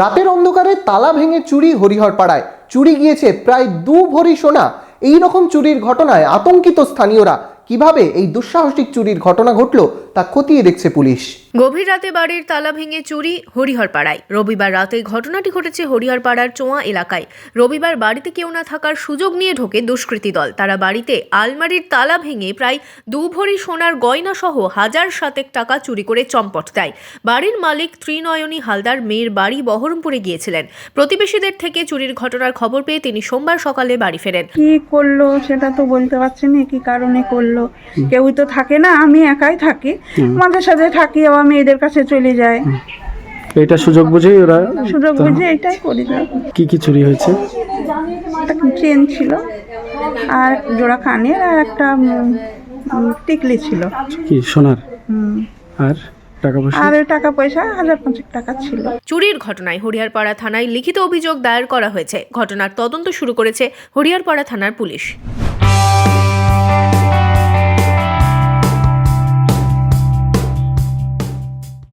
রাতের অন্ধকারে তালা ভেঙে চুরি হরিহর পাড়ায় চুরি গিয়েছে প্রায় দু ভরি সোনা। এই রকম চুরির ঘটনায় আতঙ্কিত স্থানীয়রা। কীভাবে এই দুঃসাহসিক চুরির ঘটনা ঘটলো তা খতিয়ে দেখছে পুলিশ। গভীর রাতে বাড়ির তালা ভেঙে চুরি হরিহরপাড়ায়। রবিবার রাতে ঘটনাটি ঘটেছে হরিহরপাড়ার চোঁয়া এলাকায়। রবিবার বাড়িতে কেউ না থাকার সুযোগ নিয়ে ঢোকে দুষ্কৃতী দল। তারা বাড়িতে আলমারির তালা ভেঙে প্রায় দু ভরি সোনার গয়না সহ হাজার সাতেক টাকা চুরি করে চম্পট দেয়। বাড়ির মালিক ত্রিনয়নী হালদার মেয়ের বাড়ি বহরমপুরে গিয়েছিলেন। প্রতিবেশীদের থেকে চুরির ঘটনার খবর পেয়ে তিনি সোমবার সকালে বাড়ি ফেরেন। কি করল সেটা তো বলতে পারছি না কি কারণে করল? কেউই তো থাকে না আমি একাই থাকি। আমাদের সাথে থাকি আবার আমি এদের কাছে চলে যাই এটা সুযোগ বুঝেই ওরা সুযোগ বুঝে এটাই করি না কি কি চুরি হয়েছে? একটা চেন ছিল আর জোড়া কানের আর একটা উম, টিকলি ছিল। কি সোনার? হুম। আর টাকা পয়সা? আর ওই টাকা পয়সা হাজার পাঁচেক টাকা ছিল। চুরির ঘটনায় হরিহরপাড়া থানায় লিখিত অভিযোগ দায়ের করা হয়েছে। ঘটনার তদন্ত শুরু করেছে হরিহরপাড়া থানার পুলিশ।